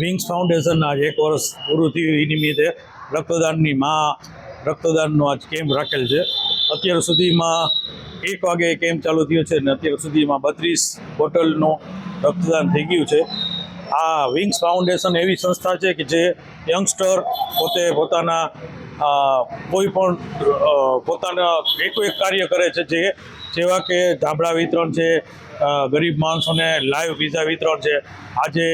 Wings foundation આજ એક વર્ષ પૂરું થયું એ નિમિત્તે રક્તદાનની માં, રક્તદાનનો આજ કેમ્પ રાખેલ છે. અત્યાર સુધીમાં એક વાગે કેમ્પ ચાલુ થયો છે અને અત્યાર સુધીમાં બત્રીસ બોટલનું રક્તદાન થઈ ગયું છે. આ વિંગ્સ ફાઉન્ડેશન એવી સંસ્થા છે કે જે યંગસ્ટર પોતે પોતાના કોઈ પણ પોતાના, એક એક કાર્ય કરે છે જે, જેવા કે ધાબળા વિતરણ છે ગરીબ માણસોને લાઈવ વિઝા વિતરણ છે. આજે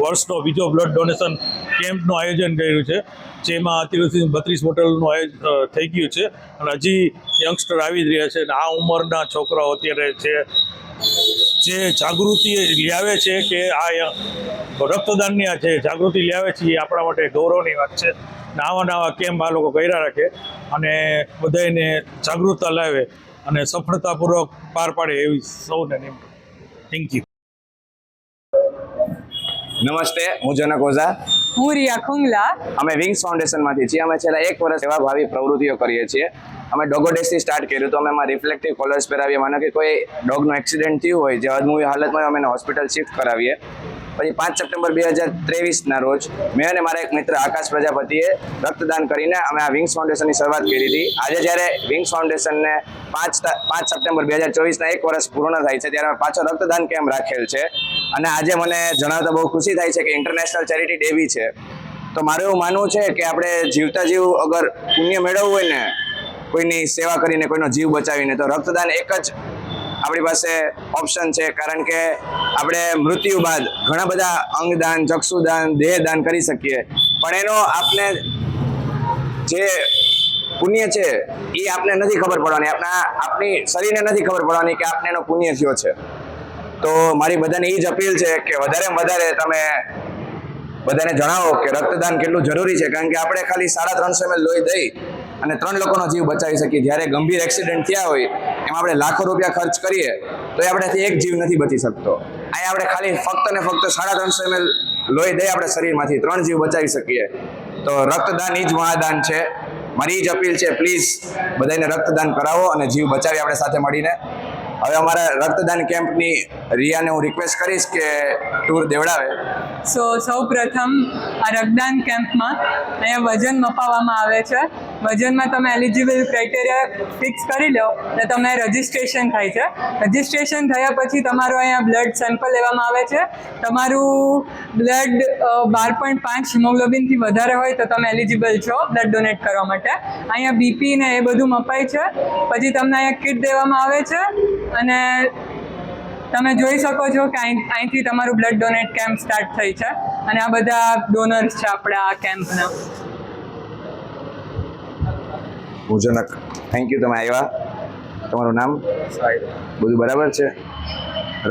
વર્ષનો બીજો બ્લડ ડોનેશન કેમ્પનું આયોજન કર્યું છે, જેમાં અત્યારથી બત્રીસ બોટલનું આયોજન થઈ ગયું છે. અને હજી યંગસ્ટર આવી જ રહ્યા છે અને આ ઉંમરના છોકરાઓ અત્યારે છે. જે જાગૃતિ લાવે છે કે આ રક્તદાનની આ જે જાગૃતિ લાવે છે એ આપણા માટે ગૌરવની વાત છે. નાવા નાવા કેમ્પ આ લોકો કર્યા રાખે અને બધાને જાગૃતતા લાવે અને સફળતાપૂર્વક પાર પાડે એવી સૌને થેન્ક યુ નમસ્તે હું જનક ઓઝા. હું રિયા ખુંગલા. અમે વિંગ્સ ફાઉન્ડેશનમાંથી છીએ. અમે છેલ્લા એક વર્ષ એવા ભાવિ પ્રવૃત્તિઓ કરીએ છીએ. અમે ડોગો ડેસથી સ્ટાર્ટ કર્યું તો અમે એમાં રિફ્લેક્ટિવ કોલર્સ પહેરાવીએ. માનો કે કોઈ ડોગનો એક્સિડન્ટ થયું હોય, જે અદમુવી હાલતમાં અમે એને હોસ્પિટલ શિફ્ટ કરાવીએ. પછી પાંચ સપ્ટેમ્બર બે હજાર ત્રેવીસના રોજ મેં અને મારા એક મિત્ર આકાશ પ્રજાપતિએ રક્તદાન કરીને અમે આ વિંગ્સ ફાઉન્ડેશનની શરૂઆત કરી હતી. આજે જ્યારે વિંગ્સ ફાઉન્ડેશનને પાંચ પાંચ સપ્ટેમ્બર બે હજાર ચોવીસના એક વર્ષ પૂર્ણ થાય છે, ત્યારે પાછો રક્તદાન કેમ્પ રાખેલ છે. અને આજે મને જણાવતા બહુ ખુશી થાય છે કે ઇન્ટરનેશનલ ચેરિટી ડે બી છે. તો મારું એવું માનવું છે કે આપણે જીવતા જીવ અગર પુણ્ય મેળવવું હોય ને કોઈની સેવા કરીને કોઈનો જીવ બચાવીને, તો રક્તદાન એક જ આપણી પાસે ઓપ્શન છે. કારણ કે આપણે મૃત્યુ બાદ ઘણા બધા અંગદાન, ચક્ષુદાન, દેહદાન કરી શકીએ. પણ એનો આપને જે પુણ્ય છે, એ આપને નથી ખબર પડવાની. આપણા આપણી શરીરને નથી ખબર પડવાની કે આપને એનો પુણ્ય થયો છે. તો મારી બધાને એ જ અપીલ છે કે વધારે વધારે તમે બધાને જણાવો કે રક્તદાન કેટલું જરૂરી છે. કારણ કે આપણે ખાલી સાડા ત્રણસો એમએલ લોહી દઈ અને ત્રણ લોકોનો જીવ બચાવી શકીએ. જ્યારે ગંભીર એક્સિડન્ટ થયા હોય, એમાં આપણે લાખો રૂપિયા ખર્ચ કરીએ તો એ આપણેથી એક જીવ નથી બચી શકતો. અહીંયા આપણે ખાલી ફક્ત ને ફક્ત સાડા ત્રણસો એમએલ લોહી દઈ આપણે શરીરમાંથી, ત્રણ જીવ બચાવી શકીએ. તો રક્તદાન એ જ મહાદાન છે. મારી જ અપીલ છે પ્લીઝ બધાને રક્તદાન કરાવો અને જીવ બચાવી આપણે સાથે મળીને. હવે અમારા રક્તદાન કેમ્પની રિયાને હું રિક્વેસ્ટ કરીશ કે ટૂર દેવડાવે. સો સૌ પ્રથમ આ રક્તદાન કેમ્પમાં અહીંયા વજન મપાવવામાં આવે છે. વજનમાં તમે એલિજિબલ ક્રાઇટેરિયા ફિક્સ કરી લો એટલે તમને રજિસ્ટ્રેશન થાય છે. રજિસ્ટ્રેશન થયા પછી તમારું અહીંયા બ્લડ સેમ્પલ લેવામાં આવે છે. તમારું બ્લડ બાર પોઈન્ટ પાંચ હિમોગ્લોબિનથી વધારે હોય તો તમે એલિજિબલ છો બ્લડ ડોનેટ કરવા માટે. અહીંયા બીપી ને એ બધું મપાય છે. પછી તમને અહીંયા કિટ દેવામાં આવે છે અને તમે જોઈ શકો છો કે અહીં અહીંથી તમારું બ્લડ ડોનેટ કેમ્પ સ્ટાર્ટ થઈ છે. અને આ બધા ડોનર્સ છે આપણા આ કેમ્પના હું થેન્ક યુ તમે આવ્યા. તમારું નામ? બધું બરાબર છે?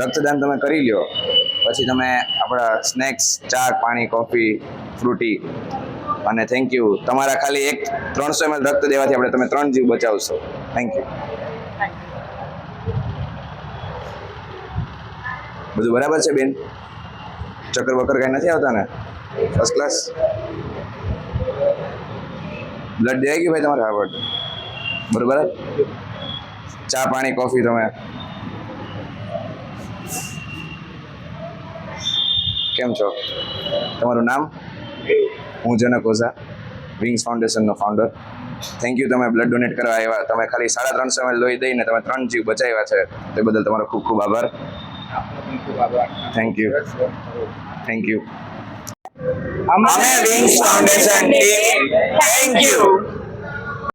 રક્તદાન તમે કરી લ્યો. પછી તમે આપણા સ્નેક્સ, ચા, પાણી, કોફી, ફ્રૂટી અને થેન્ક યુ તમારા ખાલી એક ત્રણસો ml રક્ત દેવાથી આપણે તમે ત્રણ જીવ બચાવશો. થેન્ક યુ બધું બરાબર છે બેન? ચક્કર બક્કર કાંઈ નથી આવતા ને ફર્સ્ટ ક્લાસ બ્લડ દેવાય ગયું ભાઈ તમારે? આવડ બટ બરોબર ચા, પાણી કોફી તમે? કેમ છો? તમારું નામ? હું જનક ઓઝા વિંગ્સ ફાઉન્ડેશનનો ફાઉન્ડર થેન્ક યુ તમે બ્લડ ડોનેટ કરવા આવ્યા. તમે ખાલી સાડા ત્રણસો ml લોહી દઈને તમે ત્રણ જીવ બચાવ્યા છે. તે બદલ તમારો ખૂબ ખૂબ આભાર. થેન્ક યુ થેન્ક યુ અમે wings foundation team thank you